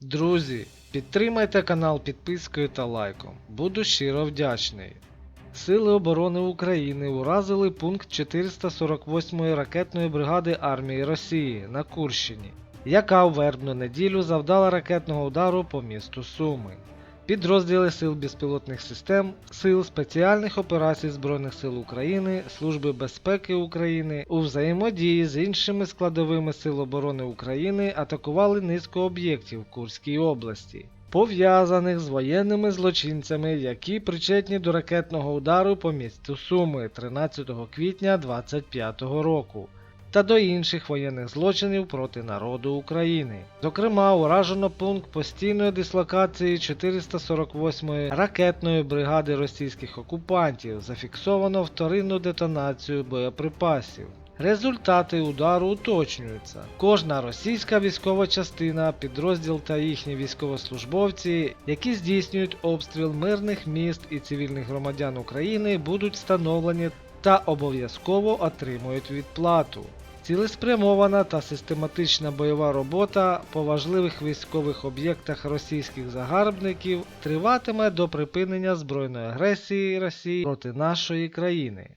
Друзі, підтримайте канал підпискою та лайком. Буду щиро вдячний. Сили оборони України уразили пункт 448-ї ракетної бригади армії Росії на Курщині, яка в вербну неділю завдала ракетного удару по місту Суми. Підрозділи Сил безпілотних систем, Сил спеціальних операцій Збройних сил України, Служби безпеки України у взаємодії з іншими складовими Сил оборони України атакували низку об'єктів Курській області, пов'язаних з воєнними злочинцями, які причетні до ракетного удару по місту Суми 13 квітня 2025 року та до інших воєнних злочинів проти народу України. Зокрема, уражено пункт постійної дислокації 448-ї ракетної бригади російських окупантів, зафіксовано вторинну детонацію боєприпасів. Результати удару уточнюються. Кожна російська військова частина, підрозділ та їхні військовослужбовці, які здійснюють обстріл мирних міст і цивільних громадян України, будуть встановлені та обов'язково отримують відплату. Цілеспрямована та систематична бойова робота по важливих військових об'єктах російських загарбників триватиме до припинення збройної агресії Росії проти нашої країни.